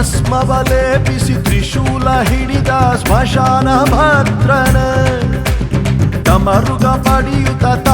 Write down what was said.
ಭಸ್ಮಬಲೆ ಬಿಸಿ ತ್ರಿಶೂಲ ಹಿಡಿದ ಸ್ಮಶಾನ ಭದ್ರನ ತಮರುಗ ಪಡೆಯುತ್ತ